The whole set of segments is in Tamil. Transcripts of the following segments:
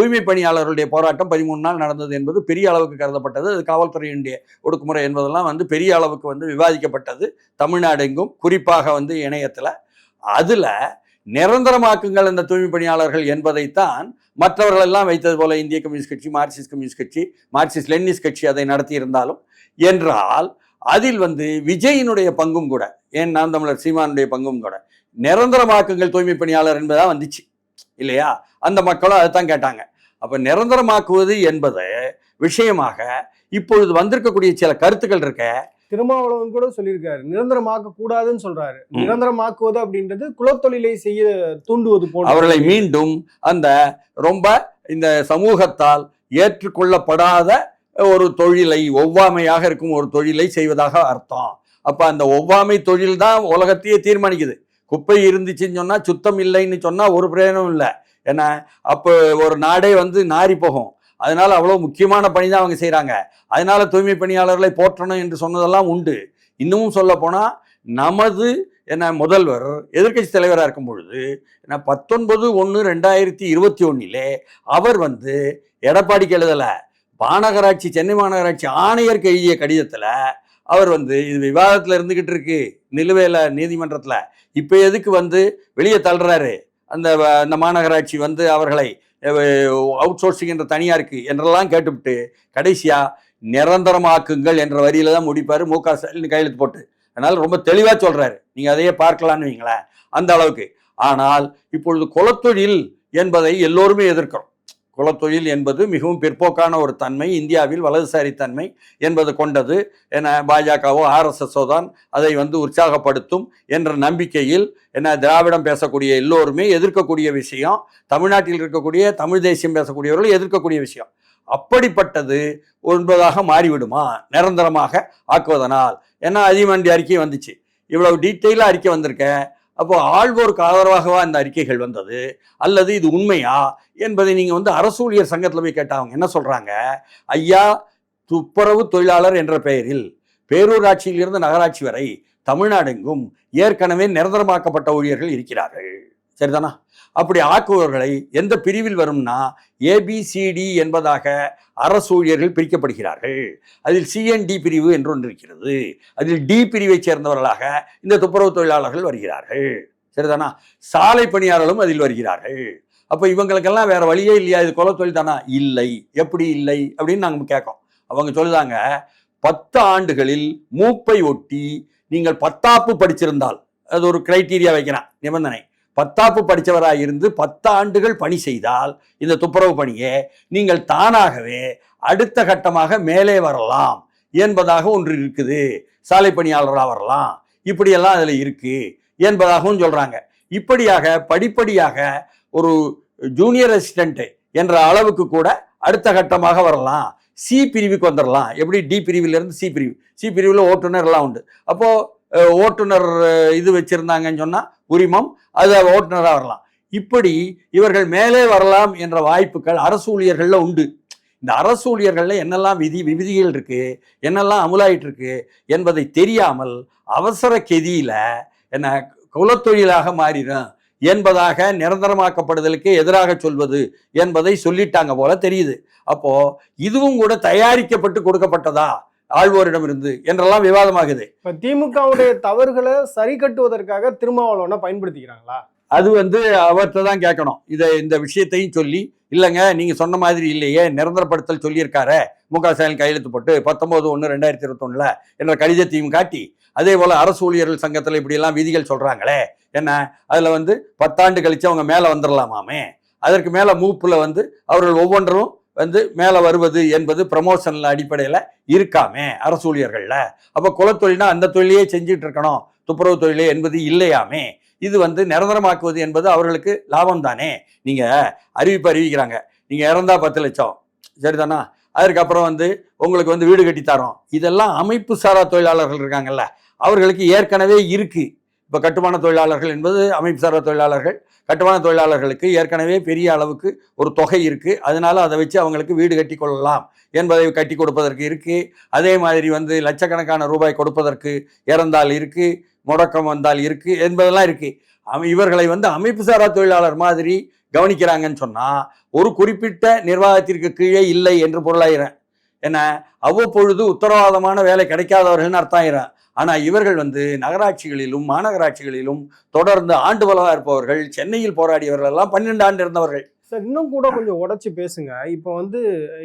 தூய்மை பணியாளர்களுடைய போராட்டம் பதிமூணு நாள் நடந்தது என்பது பெரிய அளவுக்கு கருதப்பட்டது. அது காவல்துறையினுடைய ஒடுக்குமுறை என்பதெல்லாம் வந்து பெரிய அளவுக்கு வந்து விவாதிக்கப்பட்டது. தமிழ்நாடு எங்கும் குறிப்பாக வந்து இணையத்தில். அதில் நிரந்தரமாக்குங்கள் இந்த தூய்மை பணியாளர்கள் என்பதைத்தான் மற்றவர்கள் எல்லாம் வைத்தது போல இந்திய கம்யூனிஸ்ட் கட்சி மார்க்சிஸ்ட் கம்யூனிஸ்ட் கட்சி மார்க்சிஸ்ட் லெனினிஸ்ட் கட்சி அதை நடத்தி இருந்தாலும் என்றால் அதில் வந்து விஜயினுடைய பங்கும் கூட ஏன் நாம் தமிழர் சீமானுடைய பங்கும் கூட நிரந்தரமாக்குங்கள் தூய்மை பணியாளர் என்பதா வந்துச்சு. இல்லையா? அந்த மக்களும் அதைத்தான் கேட்டாங்க. அப்ப நிரந்தரமாக்குவது என்பது விஷயமாக இப்பொழுது வந்திருக்கக்கூடிய சில கருத்துக்கள் இருக்க திருமாவளவன் கூட சொல்லியிருக்காரு நிரந்தரமாக்க கூடாதுன்னு சொல்றாரு. நிரந்தரமாக்குவது அப்படின்றது குலத்தொழிலை செய்ய தூண்டுவது போல அவர்களை மீண்டும் அந்த ரொம்ப இந்த சமூகத்தால் ஏற்றுக்கொள்ளப்படாத ஒரு தொழிலை ஒவ்வாமையாக இருக்கும் ஒரு தொழிலை செய்வதாக அர்த்தம். அப்ப அந்த ஒவ்வாமை தொழில் தான் உலகத்தையே தீர்மானிக்குது. குப்பை இருந்துச்சுன்னு சொன்னா சுத்தம் இல்லைன்னு சொன்னா ஒரு பிரயோஜனம் இல்லை. ஏன்னா அப்போ ஒரு நாடே வந்து நாறி போகும். அதனால அவ்வளோ முக்கியமான பணி தான் அவங்க செய்கிறாங்க அதனால தூய்மை பணியாளர்களை போற்றணும் என்று சொன்னதெல்லாம் உண்டு. இன்னமும் சொல்ல போனால் நமது என்ன முதல்வர் எதிர்க்கட்சி தலைவராக இருக்கும் பொழுது என்ன பத்தொன்பது ஒன்று ரெண்டாயிரத்தி இருபத்தி ஒன்றிலே அவர் வந்து எடப்பாடிக்கு எழுதலை. மாநகராட்சி சென்னை மாநகராட்சி ஆணையருக்கு எழுதிய கடிதத்தில் அவர் வந்து இது விவாதத்தில் இருந்துக்கிட்டு இருக்கு நிலுவையில் நீதிமன்றத்தில். இப்போ எதுக்கு வந்து வெளியே தள்ளுறாரு? அந்த வ- அந்த மாநகராட்சி வந்து அவர்களை அவுட் சோர்சிங் என்ற தனியாருக்கு என்றெல்லாம் கேட்டுவிட்டு கடைசியாக நிரந்தரமாக்குங்கள் என்ற வரியில தான் முடிப்பார். மு. க. ஸ்டாலின் கையெழுத்து போட்டு. அதனால் ரொம்ப தெளிவாக சொல்கிறாரு நீங்கள் அதையே பார்க்கலான்னு வைங்களேன். அந்த அளவுக்கு. ஆனால் இப்பொழுது குலத்தொழில் என்பதை எல்லோருமே எதிர்க்கிறோம். குலத்தொழில் என்பது மிகவும் பிற்போக்கான ஒரு தன்மை இந்தியாவில் வலதுசாரி தன்மை என்பது கொண்டது என பாஜகவோ ஆர்எஸ்எஸோ தான் அதை வந்து உற்சாகப்படுத்தும் என்ற நம்பிக்கையில் என்ன திராவிடம் பேசக்கூடிய எல்லோருமே எதிர்க்கக்கூடிய விஷயம் தமிழ்நாட்டில் இருக்கக்கூடிய தமிழ் தேசியம் பேசக்கூடியவர்கள் எதிர்க்கக்கூடிய விஷயம். அப்படிப்பட்டது ஒன்பதாக மாறிவிடுமா? நிரந்தரமாக ஆக்குவதனால். ஏன்னா அதிமண்டி அறிக்கை வந்துச்சு. இவ்வளவு டீட்டெயிலாக அறிக்கை வந்திருக்கேன். அப்போ ஆழ்வோருக்கு ஆதரவாகவா இந்த அறிக்கைகள் வந்தது? அல்லது இது உண்மையா? என்பதை நீங்கள் வந்து அரசூழியர் சங்கத்தில் போய் கேட்டாங்க என்ன சொல்கிறாங்க ஐயா துப்புரவு தொழிலாளர் என்ற பெயரில் பேரூராட்சியிலிருந்து நகராட்சி வரை தமிழ்நாடெங்கும் ஏற்கனவே நிரந்தரமாக்கப்பட்ட ஊழியர்கள் இருக்கிறார்கள். சரிதானா? அப்படி ஆக்குபவர்களை எந்த பிரிவில் வரும்னா ஏபிசிடி என்பதாக அரசு ஊழியர்கள் பிரிக்கப்படுகிறார்கள். அதில் சிஎன்டி பிரிவு என்று ஒன்று இருக்கிறது. அதில் டி பிரிவைச் சேர்ந்தவர்களாக இந்த துப்புரவு தொழிலாளர்கள் வருகிறார்கள். சரிதானா? சாலை பணியாளர்களும் அதில் வருகிறார்கள். அப்போ இவங்களுக்கெல்லாம் வேற வழியே இல்லையா? இது கொலை தொழில் தானா? இல்லை. எப்படி இல்லை? அப்படின்னு நாங்கள் கேட்கோம் அவங்க சொல்லுதாங்க பத்து ஆண்டுகளில் மூப்பை ஒட்டி நீங்கள் பத்தாப்பு படிச்சிருந்தால் அது ஒரு கிரைட்டீரியா வைக்கிறான் நிபந்தனை. பத்தாப்பு படித்தவராக இருந்து பத்தாண்டுகள் பணி செய்தால் இந்த துப்புரவு பணியை நீங்கள் தானாகவே அடுத்த கட்டமாக மேலே வரலாம் என்பதாக ஒன்று இருக்குது. சாலை பணியாளராக வரலாம். இப்படியெல்லாம் அதில் இருக்குது என்பதாகவும் சொல்கிறாங்க இப்படியாக படிப்படியாக ஒரு ஜூனியர் அசிஸ்டண்ட்டு என்ற அளவுக்கு கூட அடுத்த கட்டமாக வரலாம். சி பிரிவுக்கு வந்துடலாம் எப்படி? டி பிரிவிலிருந்து சி பிரிவு. சி பிரிவில் ஓட்டுநர் எல்லாம் உண்டு. அப்போது ஓட்டுநர் இது வச்சிருந்தாங்கன்னு சொன்னால் உரிமம் அது ஓட்டுநராக வரலாம். இப்படி இவர்கள் மேலே வரலாம் என்ற வாய்ப்புகள் அரசு ஊழியர்களில் உண்டு. இந்த அரசு ஊழியர்களில் என்னெல்லாம் விதி விதிகள் இருக்குது என்னெல்லாம் அமுலாயிட்டு இருக்கு என்பதை தெரியாமல் அவசர கெதியில் என்ன குலத்தொழிலாக மாறிடும் என்பதாக நிரந்தரமாக்கப்படுதலுக்கு எதிராக சொல்வது என்பதை சொல்லிட்டாங்க போல தெரியுது. அப்போ இதுவும் கூட தயாரிக்கப்பட்டு கொடுக்கப்பட்டதா? ஆழ்வோரிடமிருந்து என்றெல்லாம் விவாதமாகுது. இப்ப திமுகவுடைய தவறுகளை சரி கட்டுவதற்காக திருமாவளவனை பயன்படுத்திக்கிறாங்களா? அது வந்து அவர்கிட்ட தான் கேட்கணும். இதை இந்த விஷயத்தையும் சொல்லி இல்லைங்க நீங்க சொன்ன மாதிரி இல்லையே நிரந்தரப்படுத்தல் சொல்லியிருக்காரு மு க ஸ்டாலின் கையெழுத்து போட்டு பத்தொன்பது ஒன்று ரெண்டாயிரத்தி இருபத்தொன்னுல என்ற கடிதத்தையும் காட்டி அதே போல அரசு ஊழியர்கள் சங்கத்தில் இப்படியெல்லாம் விதிகள் சொல்றாங்களே என்ன? அதுல வந்து பத்தாண்டு கழிச்சு அவங்க மேலே வந்துடலாமாமே அதற்கு மேல மூப்புல வந்து அவர்கள் ஒவ்வொன்றும் வந்து மேலே வருவது என்பது ப்ரமோஷனில் அடிப்படையில் இருக்காமே அரசு ஊழியர்களில். அப்போ குலத்தொழில்னா அந்த தொழிலையே செஞ்சுட்டு இருக்கணும். துப்புரவு தொழிலே என்பது இல்லையாமே. இது வந்து நிரந்தரமாக்குவது என்பது அவர்களுக்கு லாபம் தானே நீங்கள் அறிவிப்பு அறிவிக்கிறாங்க. நீங்கள் இறந்தா பத்து லட்சம். சரிதானா? அதுக்கப்புறம் வந்து உங்களுக்கு வந்து வீடு கட்டி தரோம். இதெல்லாம் அமைப்பு சாரா தொழிலாளர்கள் இருக்காங்கல்ல. அவர்களுக்கு ஏற்கனவே இருக்குது இப்போ கட்டுமான தொழிலாளர்கள் என்பது அமைப்பு சாரா தொழிலாளர்கள் கட்டுமான தொழிலாளர்களுக்கு ஏற்கனவே பெரிய அளவுக்கு ஒரு தொகை இருக்குது அதனால அதை வச்சு அவங்களுக்கு வீடு கட்டி கொள்ளலாம் என்பதை கட்டி கொடுப்பதற்கு இருக்குது அதே மாதிரி வந்து லட்சக்கணக்கான ரூபாய் கொடுப்பதற்கு இறந்தால் இருக்குது முடக்கம் வந்தால் இருக்குது என்பதெல்லாம் இருக்குது இவர்களை வந்து அமைப்பு சாரா தொழிலாளர் மாதிரி கவனிக்கிறாங்கன்னு சொன்னால் ஒரு குறிப்பிட்ட நிர்வாகத்திற்கு கீழே இல்லை என்று பொருளாயிரம் ஏன்னா அவ்வப்பொழுது உத்தரவாதமான வேலை கிடைக்காதவர்கள்னு அர்த்தம் ஆயிரம் ஆனா இவர்கள் வந்து நகராட்சிகளிலும் மாநகராட்சிகளிலும் தொடர்ந்து ஆண்டு பலவா இருப்பவர்கள் சென்னையில் போராடியவர்கள் எல்லாம் பன்னெண்டு ஆண்டு இருந்தவர்கள். சார் இன்னும் கூட கொஞ்சம் உடைச்சு பேசுங்க. இப்போ வந்து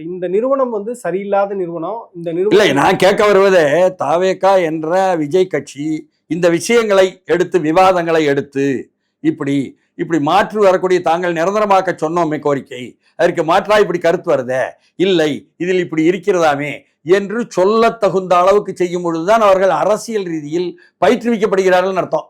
இந்த நிறுவனம் வந்து சரியில்லாத நிறுவனம். இந்த இல்லை நிறுவனம் நான் கேட்க வருவதே தாவேகா என்ற விஜய் கட்சி இந்த விஷயங்களை எடுத்து விவாதங்களை எடுத்து இப்படி இப்படி மாற்று வரக்கூடிய தாங்கள் நிரந்தரமாக்க சொன்னோமே கோரிக்கை. அதற்கு மாற்றா இப்படி கருத்து வருதே? இல்லை இதில் இப்படி இருக்கிறதாமே? என்று சொல்ல தகுந்த அளவுக்கு செய்யும் பொழுதுதான் அவர்கள் அரசியல் ரீதியில் பயிற்றுவிக்கப்படுகிறார்கள் அர்த்தம்.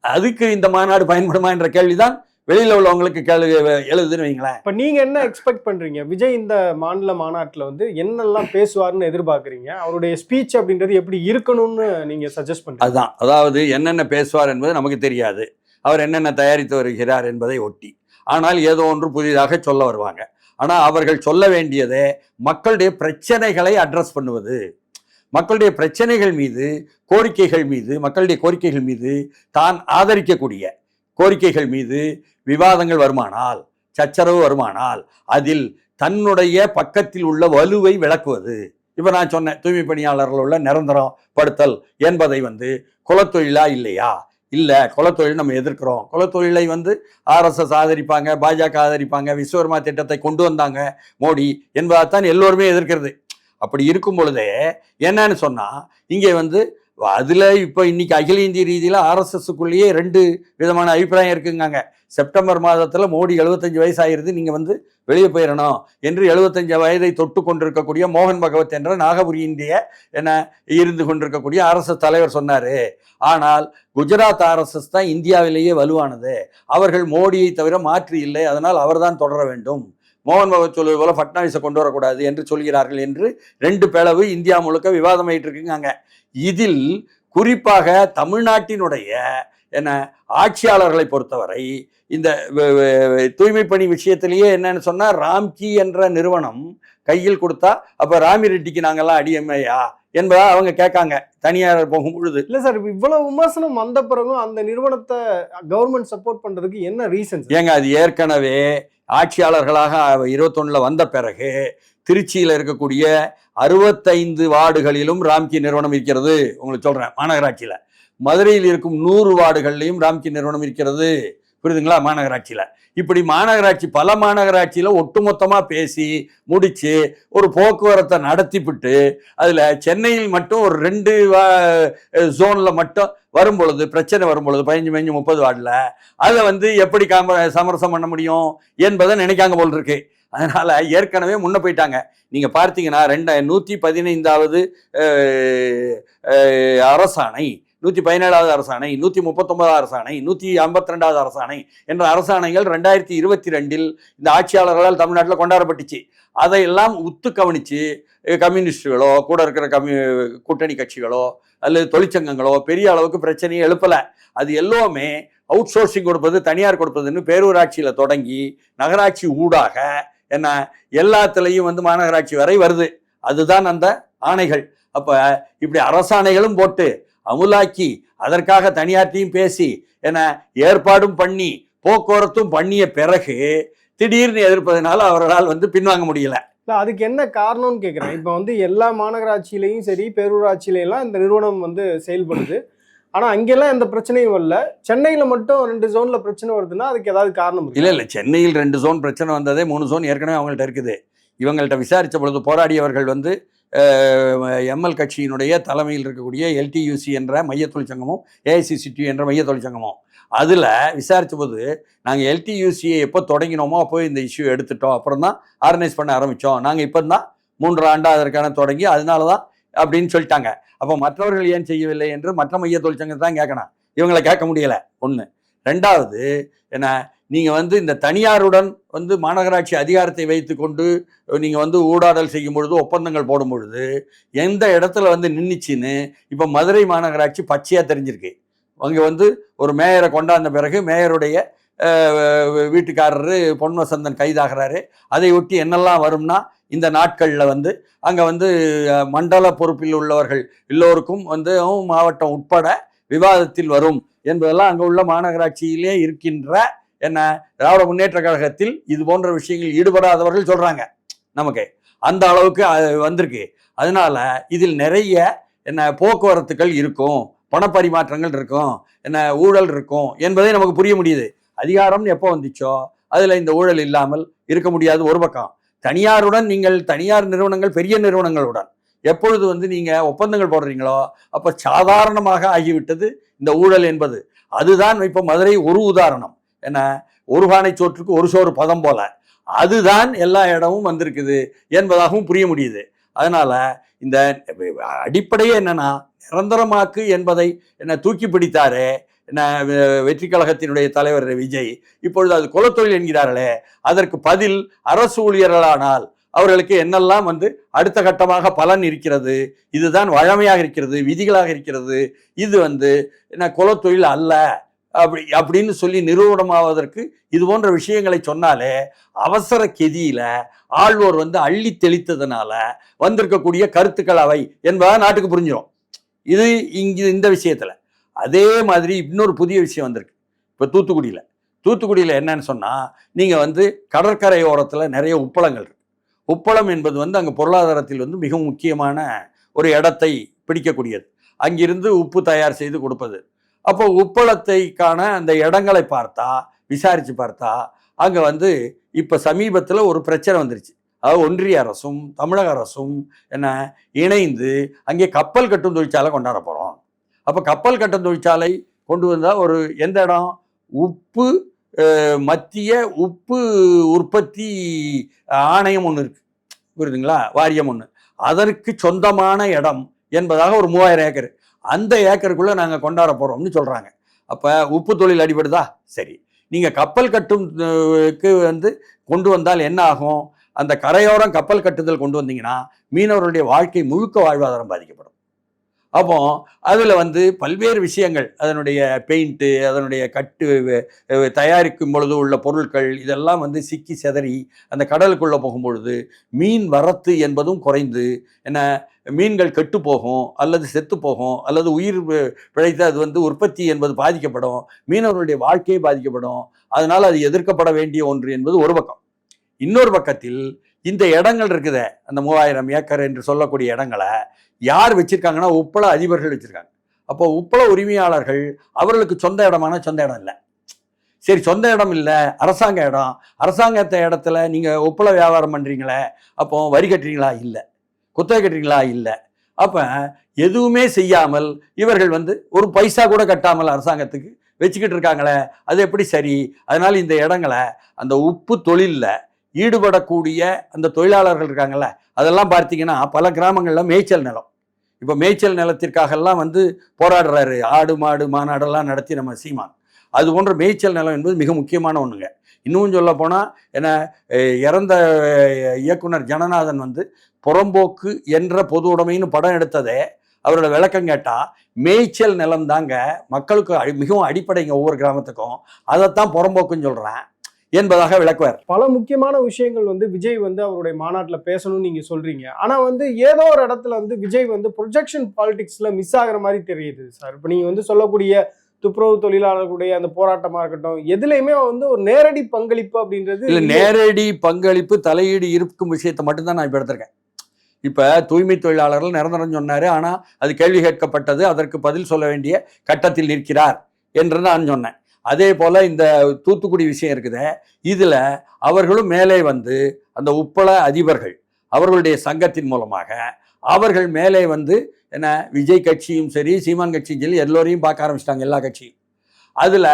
அதுக்கு இந்த மாநாடு பயன்படுமா என்ற கேள்விதான் வெளியில உள்ளவங்களுக்கு கேள்வி எழுதுன்னு வைங்களேன். இப்ப நீங்க என்ன எக்ஸ்பெக்ட் பண்றீங்க? விஜய் இந்த மாநில மாநாட்டுல வந்து என்னெல்லாம் பேசுவாருன்னு எதிர்பார்க்கறீங்க? அவருடைய ஸ்பீச் அப்படின்றது எப்படி இருக்கணும்னு நீங்க சஜஸ்ட் பண்றீங்க? அதுதான் அதாவது என்னென்ன பேசுவார் என்பது நமக்கு தெரியாது. அவர் என்னென்ன தயாரித்து வருகிறார் என்பதை ஒட்டி. ஆனால் ஏதோ ஒன்று புதிதாக சொல்ல வருவாங்க. ஆனால் அவர்கள் சொல்ல வேண்டியது மக்களுடைய பிரச்சனைகளை அட்ரஸ் பண்ணுவது. மக்களுடைய பிரச்சனைகள் மீது கோரிக்கைகள் மீது மக்களுடைய கோரிக்கைகள் மீது தான் ஆதரிக்கக்கூடிய கோரிக்கைகள் மீது விவாதங்கள் வருமானால் சச்சரவு வருமானால் அதில் தன்னுடைய பக்கத்தில் உள்ள வலுவை விளக்குவது. இப்போ நான் சொன்னேன் தூய்மை பணியாளர்கள் உள்ள நிரந்தரம் படுத்தல் என்பதை வந்து குலத்தொழிலா இல்லையா? இல்லை குலத்தொழில் நம்ம எதிர்க்கிறோம். குலத்தொழிலை வந்து ஆர்எஸ்எஸ் ஆதரிப்பாங்க பாஜக ஆதரிப்பாங்க விஸ்வகர்மா திட்டத்தை கொண்டு வந்தாங்க மோடி என்பதைத்தான் எல்லோருமே எதிர்க்கிறது. அப்படி இருக்கும் பொழுதே என்னன்னு சொன்னால் இங்கே வந்து அதில் இப்போ இன்னைக்கு அகில இந்திய ரீதியில் ஆர்எஸ்எஸ்க்குள்ளேயே ரெண்டு விதமான அபிப்பிராயம் இருக்குங்காங்க. செப்டம்பர் மாதத்தில் மோடி எழுபத்தஞ்சு வயசாகிருது நீங்கள் வந்து வெளியே போயிடணும் என்று 75 வயதை தொட்டு கொண்டிருக்கக்கூடிய மோகன் பகவத் என்ற நாகபுரியினுடைய என்ன இருந்து கொண்டிருக்கக்கூடிய ஆர்எஸ்எஸ் தலைவர் சொன்னார். ஆனால் குஜராத் ஆர்எஸ்எஸ் தான் இந்தியாவிலேயே வலுவானது. அவர்கள் மோடியை தவிர மாற்றி இல்லை. அதனால் அவர்தான் தொடர வேண்டும். மோகன் பகவத் சொல்வது போல ஃபட்னாவிஸை கொண்டு வரக்கூடாது என்று சொல்கிறார்கள் என்று ரெண்டு பிளவு இந்தியா முழுக்க விவாதமாயிட்டு இருக்குங்க இதில் குறிப்பாக தமிழ்நாட்டினுடைய என்ன ஆட்சியாளர்களை பொறுத்தவரை இந்த தூய்மை பணி விஷயத்திலேயே என்னன்னு சொன்னா ராம்கி என்ற நிறுவனம் கையில் கொடுத்தா அப்ப ராமி ரெட்டிக்கு நாங்கெல்லாம் அடியமையா என்பதா அவங்க கேட்காங்க தனியார் போகும் பொழுது. இல்ல சார் இப்ப இவ்வளவு விமர்சனம் வந்த பிறகும் அந்த நிறுவனத்தை கவர்மெண்ட் சப்போர்ட் பண்றதுக்கு என்ன ரீசன் ஏங்க அது ஏற்கனவே ஆட்சியாளர்களாக இருபத்தொன்னுல வந்த பிறகு திருச்சியில் இருக்கக்கூடிய அறுபத்தைந்து வார்டுகளிலும் ராம்கி நிறுவனம் இருக்கிறது. உங்களுக்கு சொல்கிறேன் மாநகராட்சியில். மதுரையில் இருக்கும் நூறு வார்டுகள்லையும் ராம்கி நிறுவனம் இருக்கிறது. புரியுதுங்களா? மாநகராட்சியில். இப்படி மாநகராட்சி பல மாநகராட்சியில் ஒட்டுமொத்தமாக பேசி முடித்து ஒரு போக்குவரத்தை நடத்திவிட்டு அதில் சென்னையில் மட்டும் ஒரு ரெண்டு ஜோனில் மட்டும் வரும் பொழுது பிரச்சனை வரும் பொழுது பதினஞ்சு பதினஞ்சு முப்பது வார்டில் அதை வந்து எப்படி காம சமரசம் பண்ண முடியும் என்பதை நினைக்காங்க போல் இருக்குது அதனால் ஏற்கனவே முன்ன போயிட்டாங்க. நீங்கள் பார்த்தீங்கன்னா ரெண்ட நூற்றி பதினைந்தாவது அரசாணை நூற்றி பதினேழாவது அரசாணை நூற்றி முப்பத்தொன்பதாவது அரசாணை நூற்றி ஐம்பத்தி ரெண்டாவது அரசாணை என்ற அரசாணைகள் ரெண்டாயிரத்தி இருபத்தி ரெண்டில் இந்த ஆட்சியாளர்களால் தமிழ்நாட்டில் கொண்டாடப்பட்டுச்சு. அதையெல்லாம் உத்து கவனித்து கம்யூனிஸ்டுகளோ கூட இருக்கிற கம்யூ கூட்டணி கட்சிகளோ அல்லது தொழிற்சங்கங்களோ பெரிய அளவுக்கு பிரச்சனையை எழுப்பலை. அது எல்லாமே அவுட் சோர்சிங் கொடுப்பது தனியார் கொடுப்பதுன்னு பேரூராட்சியில் தொடங்கி நகராட்சி ஊடாக என்ன எல்லாத்துலேயும் வந்து மாநகராட்சி வரை வருது. அதுதான் அந்த ஆணைகள். அப்போ இப்படி அரசாணைகளும் போட்டு அமுலாக்கி அதற்காக தனியார்ட்டையும் பேசி என ஏற்பாடும் பண்ணி போக்குவரத்தும் பண்ணிய பிறகு திடீர்னு எதிர்ப்பதனால அவர்களால் வந்து பின்வாங்க முடியல. இல்லை அதுக்கு என்ன காரணம்னு கேட்குறேன் இப்போ வந்து எல்லா மாநகராட்சியிலையும் சரி பேரூராட்சியிலையெல்லாம் இந்த நிறுவனம் வந்து செயல்படுது. ஆனா அங்கெல்லாம் எந்த பிரச்சனையும் இல்லை. சென்னையில மட்டும் ரெண்டு ஜோன்ல பிரச்சனை வருதுன்னா அதுக்கு ஏதாவது காரணம் இல்ல இல்லை இல்ல. சென்னையில் ரெண்டு ஜோன் பிரச்சனை வந்ததே மூணு ஜோன் ஏற்கனவே அவங்கள்ட்ட இருக்குது. இவங்கள்ட்ட விசாரிச்ச பொழுது போராடியவர்கள் வந்து எம்எல் கட்சியினுடைய தலைமையில் இருக்கக்கூடிய எல்டியூசி என்ற மைய தொழிற்சங்கமும் ஏஐசிசிடி என்ற மைய தொழிற்சங்கமும் அதில் விசாரித்த போது நாங்கள் எல்டியூசியை எப்போ தொடங்கினோமோ அப்போ இந்த இஷ்யூ எடுத்துட்டோம். அப்புறம் தான் ஆர்கனைஸ் பண்ண ஆரம்பித்தோம் நாங்கள் இப்போ தான் மூன்று ஆண்டு அதற்கான தொடங்கி அதனால தான் அப்படின்னு சொல்லிட்டாங்க. அப்போ மற்றவர்கள் ஏன் செய்யவில்லை என்று மற்ற மைய தொழிற்சங்கத்தை தான் கேட்கணும். இவங்களை கேட்க முடியல. ஒன்று ரெண்டாவது என்ன நீங்கள் வந்து இந்த தனியாருடன் வந்து மாநகராட்சி அதிகாரத்தை வைத்து கொண்டு நீங்கள் வந்து ஊடாடல் செய்யும் பொழுது ஒப்பந்தங்கள் போடும் பொழுது எந்த இடத்துல வந்து நின்றுச்சின்னு இப்போ மதுரை மாநகராட்சி பச்சையாக தெரிஞ்சிருக்கு. அங்கே வந்து ஒரு மேயரை கொண்டாந்த பிறகு மேயருடைய வீட்டுக்காரர் வீட்டுக்காரரு பொன் வசந்தன் கைதாகிறாரு. அதை ஒட்டி என்னெல்லாம் வரும்னா இந்த நாட்களில் வந்து அங்கே வந்து மண்டல பொறுப்பில் உள்ளவர்கள் எல்லோருக்கும் வந்து மாவட்டம் உட்பட விவாதத்தில் வரும் என்பதெல்லாம் அங்கே உள்ள மாநகராட்சியிலே இருக்கின்ற என்ன திராவிட முன்னேற்ற கழகத்தில் இது போன்ற விஷயங்கள் ஈடுபடாதவர்கள் சொல்கிறாங்க நமக்கு அந்த அளவுக்கு அது வந்திருக்கு. அதனால இதில் நிறைய என்ன போக்குவரத்துகள் இருக்கும் பணப்பரிமாற்றங்கள் இருக்கும் என்ன ஊழல் இருக்கும் என்பதை நமக்கு புரிய முடியுது. அதிகாரம்னு எப்போ வந்துச்சோ அதில் இந்த ஊழல் இல்லாமல் இருக்க முடியாது ஒரு பக்கம். தனியாருடன் நீங்கள் தனியார் நிறுவனங்கள் பெரிய நிறுவனங்களுடன் எப்பொழுது வந்து நீங்கள் ஒப்பந்தங்கள் போடுறீங்களோ அப்போ சாதாரணமாக ஆகிவிட்டது இந்த ஊழல் என்பது. அதுதான் இப்போ மதுரை ஒரு உதாரணம். என்ன? ஒரு பானை சோற்றுக்கு ஒரு சோறு பதம் போல. அதுதான் எல்லா இடமும் வந்திருக்குது என்பதாகவும் புரிய முடியுது. அதனால் இந்த அடிப்படையே என்னன்னா நிரந்தரமாக்கு என்பதை என்ன தூக்கி பிடித்தாரே வெற்றி கழகத்தினுடைய தலைவர் விஜய் இப்பொழுது அது குலத்தொழில் என்கிறார்களே அதற்கு பதில் அரசு ஊழியர்களானால் அவர்களுக்கு என்னெல்லாம் வந்து அடுத்த கட்டமாக பலன் இருக்கிறது இதுதான் வழமையாக இருக்கிறது விதிகளாக இருக்கிறது இது வந்து என்ன குலத்தொழில் அல்ல அப்படி அப்படின்னு சொல்லி நிறுவனமாவதற்கு இது போன்ற விஷயங்களை சொன்னாலே அவசர கெதியில ஆழ்வோர் வந்து அள்ளி தெளித்ததுனால வந்திருக்கக்கூடிய கருத்துக்கள் அவை என்பதா நாட்டுக்கு புரிஞ்சிடும் இது இங்கு இந்த விஷயத்துல. அதே மாதிரி இன்னொரு புதிய விஷயம் வந்திருக்கு. இப்போ தூத்துக்குடியில். தூத்துக்குடியில் என்னன்னு சொன்னால் நீங்கள் வந்து கடற்கரை ஓரத்தில் நிறைய உப்பளங்கள் இருக்குது உப்பளம் என்பது வந்து அங்கே பொருளாதாரத்தில் வந்து மிகவும் முக்கியமான ஒரு இடத்தை பிடிக்கக்கூடியது. அங்கிருந்து உப்பு தயார் செய்து கொடுப்பது. அப்போ உப்பளத்தைக்கான அந்த இடங்களை பார்த்தா விசாரித்து பார்த்தா அங்கே வந்து இப்போ சமீபத்தில் ஒரு பிரச்சனை வந்துருச்சு. அதாவது ஒன்றிய அரசும் தமிழக அரசும் என்ன இணைந்து அங்கே கப்பல் கட்டும் தொழிற்சாலை கொண்டாட போகிறோம் அப்போ கப்பல் கட்டும் தொழிற்சாலை கொண்டு வந்தால் ஒரு எந்த இடம்? உப்பு மத்திய உப்பு உற்பத்தி ஆணையம் ஒன்று இருக்குது புரியுதுங்களா? வாரியம் ஒன்று அதற்கு சொந்தமான இடம் என்பதாக ஒரு மூவாயிரம் ஏக்கர். அந்த ஏக்கருக்குள்ளே நாங்கள் கொண்டாட போகிறோம்னு சொல்கிறாங்க அப்போ உப்பு தொழில் அடிபடுதா? சரி. நீங்கள் கப்பல் கட்டும் வந்து கொண்டு வந்தால் என்ன ஆகும்? அந்த கரையோரம் கப்பல் கட்டுதல் கொண்டு வந்தீங்கன்னா மீனவர்களுடைய வாழ்க்கை முழுக்க வாழ்வாதாரம் பாதிக்கப்படும். அப்போ அதில் வந்து பல்வேறு விஷயங்கள் அதனுடைய பெயிண்ட்டு அதனுடைய கட்டு தயாரிக்கும் பொழுது உள்ள பொருட்கள் இதெல்லாம் வந்து சிக்கி செதறி அந்த கடலுக்குள்ளே போகும்பொழுது மீன் வரத்து என்பதும் குறைந்து என்ன மீன்கள் கெட்டு போகும் அல்லது செத்து போகும் அல்லது உயிர் பிழைத்து அது வந்து உற்பத்தி என்பது பாதிக்கப்படும் மீனவர்களுடைய வாழ்க்கையே பாதிக்கப்படும் அதனால் அது எதிர்க்கப்பட வேண்டிய ஒன்று என்பது ஒரு பக்கம். இன்னொரு பக்கத்தில் இந்த இடங்கள் இருக்குது அந்த மூவாயிரம் ஏக்கர் என்று சொல்லக்கூடிய இடங்களை யார் வச்சுருக்காங்கன்னா உப்பள அதிபர்கள் வச்சுருக்காங்க. அப்போ உப்பள உரிமையாளர்கள் அவர்களுக்கு சொந்த இடமான சொந்த இடம் இல்லை. சரி சொந்த இடம் இல்லை அரசாங்க இடம். அரசாங்கத்த இடத்துல நீங்கள் உப்பள வியாபாரம் பண்ணுறீங்களே அப்போ வரி கட்டுறீங்களா? இல்லை. குத்தகை கட்டுறீங்களா? இல்லை. அப்போ எதுவுமே செய்யாமல் இவர்கள் வந்து ஒரு பைசா கூட கட்டாமல் அரசாங்கத்துக்கு வச்சுக்கிட்டு இருக்காங்களே அது எப்படி சரி? அதனால் இந்த இடங்களை அந்த உப்பு தொழிலில் ஈடுபடக்கூடிய அந்த தொழிலாளர்கள் இருக்காங்கல்ல அதெல்லாம் பார்த்தீங்கன்னா பல கிராமங்களில் மேய்ச்சல் நிலம். இப்போ மேய்ச்சல் நிலத்திற்காகலாம் வந்து போராடுறாரு. ஆடு மாடு மாநாடெல்லாம் நடத்தி நம்ம சீமான். அது போன்ற மேய்ச்சல் நிலம் என்பது மிக முக்கியமான ஒன்றுங்க இன்னும் சொல்ல போனால் என்ன இறந்த இயக்குனர் ஜனநாதன் வந்து புறம்போக்கு என்ற பொது உடைமைன்னு படம் எடுத்ததே அவரோட விளக்கம் கேட்டால் மேய்ச்சல் நிலம் தாங்க மக்களுக்கு மிகவும் அடிப்படைங்க ஒவ்வொரு கிராமத்துக்கும். அதைத்தான் புறம்போக்குன்னு சொல்கிறேன் என்பதாக விளக்குவார். பல முக்கியமான விஷயங்கள் வந்து விஜய் வந்து அவருடைய மாநாட்டுல பேசணும்னு நீங்க சொல்றீங்க. ஆனா வந்து ஏதோ ஒரு இடத்துல வந்து விஜய் வந்து ப்ரொஜெக்ஷன் பாலிடிக்ஸ்ல மிஸ் ஆகுற மாதிரி தெரியுது சார் இப்போ நீங்க வந்து சொல்லக்கூடிய துப்புரவு தொழிலாளர்களுடைய அந்த போராட்டமா இருக்கட்டும் எதுலையுமே வந்து ஒரு நேரடி பங்களிப்பு அப்படின்றது இல்ல. நேரடி பங்களிப்பு தலையீடு இருக்கும் விஷயத்தை மட்டும்தான் நான் இப்போ எடுத்திருக்கேன். இப்ப தூய்மை தொழிலாளர்கள் நிரந்தரம் சொன்னாரு ஆனா அது கேள்வி கேட்கப்பட்டது அதற்கு பதில் சொல்ல வேண்டிய கட்டத்தில் நிற்கிறார் என்று நான் சொன்னேன். அதே போல் இந்த தூத்துக்குடி விஷயம் இருக்குது. இதில் அவர்களும் மேலே வந்து அந்த உப்பள அதிபர்கள் அவர்களுடைய சங்கத்தின் மூலமாக அவர்கள் மேலே வந்து என்ன விஜய் கட்சியும் சரி சீமான் கட்சியும் சரி எல்லோரையும் பார்க்க ஆரம்பிச்சிட்டாங்க எல்லா கட்சியும். அதில்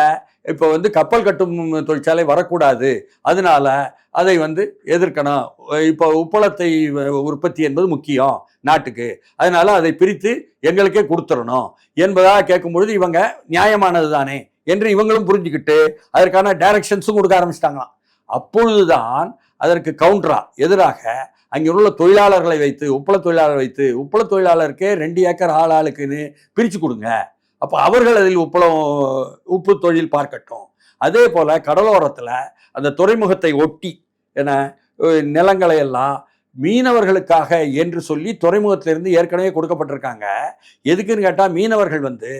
இப்போ வந்து கப்பல் கட்டும் தொழிற்சாலை வரக்கூடாது. அதனால அதை வந்து எதிர்க்கணும். இப்போ உப்பளத்தை உற்பத்தி என்பது முக்கியம் நாட்டுக்கு. அதனால் அதை பிரித்து எங்களுக்கே கொடுத்துடணும் என்பதாக கேட்கும்பொழுது இவங்க நியாயமானது தானே என்று இவங்களும் புரிஞ்சுக்கிட்டு அதற்கான டைரக்ஷன்ஸும் கொடுக்க ஆரம்பிச்சிட்டாங்களாம். அப்பொழுதுதான் அதற்கு கவுண்டரா எதிராக அங்கே உள்ள தொழிலாளர்களை வைத்து உப்பள தொழிலாளர் வைத்து உப்பள தொழிலாளருக்கே ரெண்டு ஏக்கர் ஆள் ஆளுக்குன்னு பிரித்து கொடுங்க. அப்போ அவர்கள் அதில் உப்பளம் உப்பு தொழில் பார்க்கட்டும். அதே போல் கடலோரத்தில் அந்த துறைமுகத்தை ஒட்டி என நிலங்களை எல்லாம் மீனவர்களுக்காக என்று சொல்லி துறைமுகத்திலிருந்து ஏற்கனவே கொடுக்கப்பட்டிருக்காங்க. எதுக்குன்னு கேட்டால் மீனவர்கள் வந்து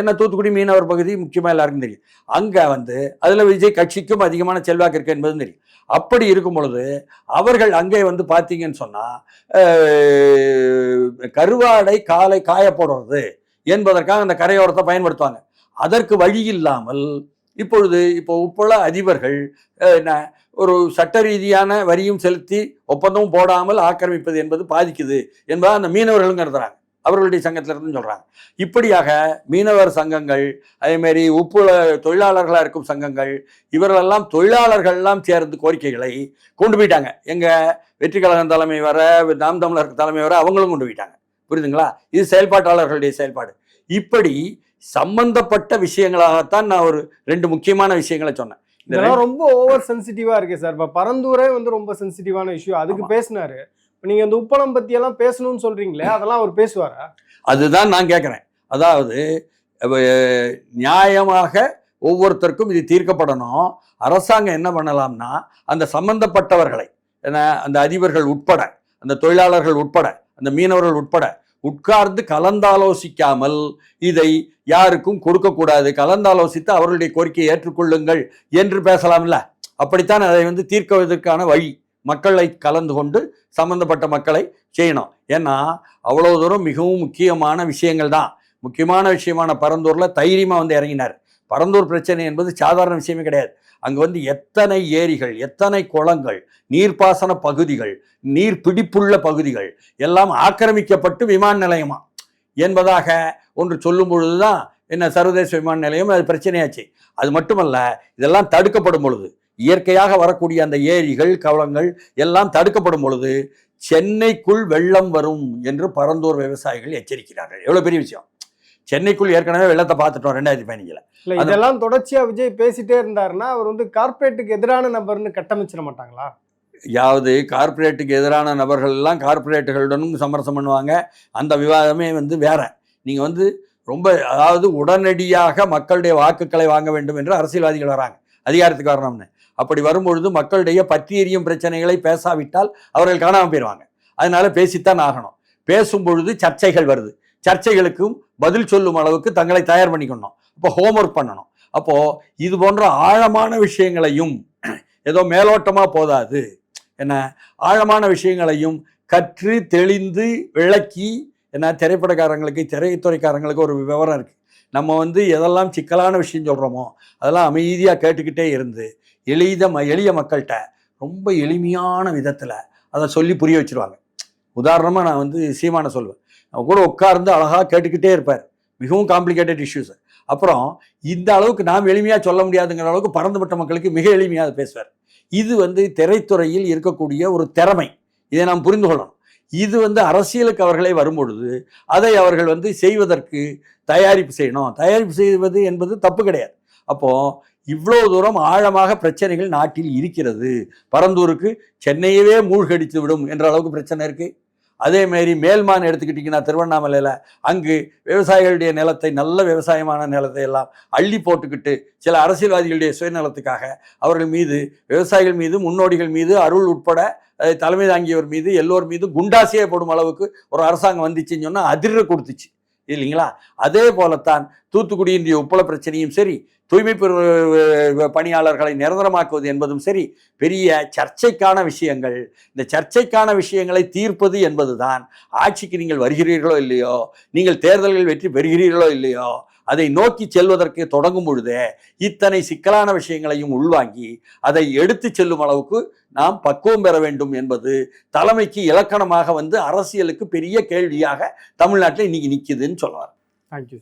என்ன தூத்துக்குடி மீனவர் பகுதி முக்கியமாக எல்லாருக்கும் தெரியும். அங்கே வந்து அதில் விஜய் கட்சிக்கும் அதிகமான செல்வாக்கு இருக்குது என்பதும் தெரியும். அப்படி இருக்கும் பொழுது அவர்கள் அங்கே வந்து பார்த்தீங்கன்னு சொன்னால் கருவாடை காலை காய போடுறது என்பதற்காக அந்த கரையோரத்தை பயன்படுத்துவாங்க. அதற்கு வழி இல்லாமல் இப்பொழுது இப்போ உப்பள அதிபர்கள் என்ன ஒரு சட்ட ரீதியான வரியும் செலுத்தி ஒப்பந்தமும் போடாமல் ஆக்கிரமிப்பது என்பது பாதிக்குது என்பதை அந்த மீனவர்களும் கருதுறாங்க. அவர்களுடைய சங்கத்திலிருந்து சொல்கிறாங்க இப்படியாக மீனவர் சங்கங்கள் அதேமாரி உப்புல தொழிலாளர்களாக இருக்கும் சங்கங்கள் இவர்களெல்லாம் தொழிலாளர்கள்லாம் சேர்ந்து கோரிக்கைகளை கொண்டு போயிட்டாங்க. எங்கள் வெற்றி கழகம் தலைமை வர நாம் தமிழர் தலைமை வர அவங்களும் கொண்டு போயிட்டாங்க. புரியுதுங்களா? இது செயல்பாட்டாளர்களுடைய செயல்பாடு. இப்படி சம்பந்தப்பட்ட விஷயங்களாகத்தான் நான் ஒரு ரெண்டு முக்கியமான விஷயங்களை சொன்னேன். இதெல்லாம் ரொம்ப ஓவர் சென்சிட்டிவா இருக்கு சார். இப்ப பரந்தூரே வந்து ரொம்ப சென்சிட்டிவான இஷ்யூ அதுக்கு பேசினாரு. நீங்க இந்த உப்பளம் பத்தி எல்லாம் பேசணும்னு சொல்றீங்களே அதெல்லாம் அவர் பேசுவாரா? அதுதான் நான் கேட்குறேன் அதாவது நியாயமாக ஒவ்வொருத்தருக்கும் இது தீர்க்கப்படணும். அரசாங்கம் என்ன பண்ணலாம்னா அந்த சம்பந்தப்பட்டவர்களை அந்த அதிபர்கள் உட்பட அந்த தொழிலாளர்கள் உட்பட அந்த மீனவர்கள் உட்பட உட்கார்ந்து கலந்தாலோசிக்காமல் இதை யாருக்கும் கொடுக்கக்கூடாது. கலந்தாலோசித்து அவர்களுடைய கோரிக்கையை ஏற்றுக்கொள்ளுங்கள் என்று பேசலாம்ல. அப்படித்தான் அதை வந்து தீர்க்குவதற்கான வழி. மக்களை கலந்து கொண்டு சம்பந்தப்பட்ட மக்களை செய்யணும். ஏன்னா அவ்வளோ தூரம் மிகவும் முக்கியமான விஷயங்கள் தான். முக்கியமான விஷயமான பரந்தூரில் தைரியமாக வந்து இறங்கினார். பரந்தூர் பிரச்சனை என்பது சாதாரண விஷயமே கிடையாது. அங்க வந்து எத்தனை ஏரிகள் எத்தனை குளங்கள் நீர்ப்பாசன பகுதிகள் நீர் பிடிப்புள்ள பகுதிகள் எல்லாம் ஆக்கிரமிக்கப்பட்டு விமான நிலையமா? என்பதாக ஒன்று சொல்லும் பொழுதுதான் என்ன சர்வதேச விமான நிலையம் அது பிரச்சனையாச்சு. அது மட்டுமல்ல இதெல்லாம் தடுக்கப்படும் பொழுது இயற்கையாக வரக்கூடிய அந்த ஏரிகள் கவலங்கள் எல்லாம் தடுக்கப்படும் பொழுது சென்னைக்குள் வெள்ளம் வரும் என்று பரந்தூர் விவசாயிகள் எச்சரிக்கிறார்கள். எவ்வளோ பெரிய விஷயம். சென்னைக்குள் ஏற்கனவே வெள்ளத்தை பார்த்துட்டோம் ரெண்டாயிரத்தி பதினஞ்சுல. இதெல்லாம் தொடர்ச்சியா விஜய் பேசிட்டே இருந்தாருன்னா அவர் வந்து கார்ப்பரேட்டுக்கு எதிரான நபர்னு கட்டமைச்சிட மாட்டாங்களா? யாவது கார்ப்பரேட்டுக்கு எதிரான நபர்கள் எல்லாம் கார்ப்பரேட்டுகளுடனும் சமரசம் பண்ணுவாங்க. அந்த விவாதமே வந்து வேற. நீங்க வந்து ரொம்ப அதாவது உடனடியாக மக்களுடைய வாக்குகளை வாங்க வேண்டும் என்று அரசியல்வாதிகள் வராங்க. அதிகாரத்துக்கு வரணும்னு. அப்படி வரும்பொழுது மக்களுடைய பற்றி எரியும் பிரச்சனைகளை பேசாவிட்டால் அவர்கள் காணாமல் போயிடுவாங்க அதனால பேசித்தான் ஆகணும். பேசும் பொழுது சர்ச்சைகள் வருது. சர்ச்சைகளுக்கும் பதில் சொல்லும் அளவுக்கு தங்களை தயார் பண்ணிக்கணும். அப்போ ஹோம்ஒர்க் பண்ணணும். அப்போ இது போன்ற ஆழமான விஷயங்களையும் ஏதோ மேலோட்டமாக போதாது. என்ன? ஆழமான விஷயங்களையும் கற்று தெளிந்து விளக்கி என்ன? திரைப்படக்காரங்களுக்கு திரைத்துறைக்காரங்களுக்கு ஒரு விவரம் இருக்குது நம்ம வந்து எதெல்லாம் சிக்கலான விஷயம் சொல்கிறோமோ அதெல்லாம் அமைதியாக கேட்டுக்கிட்டே இருந்து எளித ம எளிய மக்கள்கிட்ட ரொம்ப எளிமையான விதத்தில் அதை சொல்லி புரிய வச்சிருவாங்க. உதாரணமாக நான் வந்து சீமானை சொல்லுவேன் அவங்க கூட உட்கார்ந்து அழகாக கேட்டுக்கிட்டே இருப்பார். மிகவும் காம்ப்ளிகேட்டட் இஷ்யூஸ் அப்புறம் இந்த அளவுக்கு நாம் எளிமையாக சொல்ல முடியாதுங்கிற அளவுக்கு பறந்துபட்ட மக்களுக்கு மிக எளிமையாக பேசுவார். இது வந்து திரைத்துறையில் இருக்கக்கூடிய ஒரு திறமை. இதை நாம் புரிந்து கொள்ளணும். இது வந்து அரசியலுக்கு அவர்களே வரும்பொழுது அதை அவர்கள் வந்து செய்வதற்கு தயாரிப்பு செய்யணும். தயாரிப்பு செய்வது என்பது தப்பு கிடையாது. அப்போ இவ்வளோ தூரம் ஆழமாக பிரச்சனைகள் நாட்டில் இருக்கிறது. பரந்தூருக்கு சென்னையவே மூழ்கடித்து விடும் என்ற அளவுக்கு பிரச்சனை இருக்குது அதேமாரி மேல்மான் எடுத்துக்கிட்டிங்கன்னா திருவண்ணாமலையில் அங்கு விவசாயிகளுடைய நிலத்தை நல்ல விவசாயமான நிலத்தை எல்லாம் அள்ளி போட்டுக்கிட்டு சில அரசியல்வாதிகளுடைய சுயநலத்துக்காக அவர்கள் மீது விவசாயிகள் மீது முன்னோடிகள் மீது அருள் உட்பட தலைமை தாங்கியவர் மீது எல்லோர் மீது குண்டாசியே போடும் அளவுக்கு ஒரு அரசாங்கம் வந்துச்சுன்னு சொன்னால் அதிர கொடுத்துச்சு. இல்லைங்களா? அதே போலத்தான் தூத்துக்குடியினுடைய உப்பள பிரச்சனையும் சரி தூய்மை பெரு- பணியாளர்களை நிரந்தரமாக்குவது என்பதும் சரி பெரிய சர்ச்சைக்கான விஷயங்கள். இந்த சர்ச்சைக்கான விஷயங்களை தீர்ப்பது என்பதுதான். ஆட்சிக்கு நீங்கள் வருகிறீர்களோ இல்லையோ நீங்கள் தேர்தல்கள் வெற்றி பெறுகிறீர்களோ இல்லையோ அதை நோக்கி செல்வதற்கு தொடங்கும் பொழுதே இத்தனை சிக்கலான விஷயங்களையும் உள்வாங்கி அதை எடுத்து செல்லும் அளவுக்கு நாம் பக்குவம் பெற வேண்டும் என்பது தலைமைக்கு இலக்கணமாக வந்து அரசியலுக்கு பெரிய கேள்வியாக தமிழ்நாட்டில் இன்னைக்கு நிக்குதுன்னு சொல்லுவார் தேங்க்யூ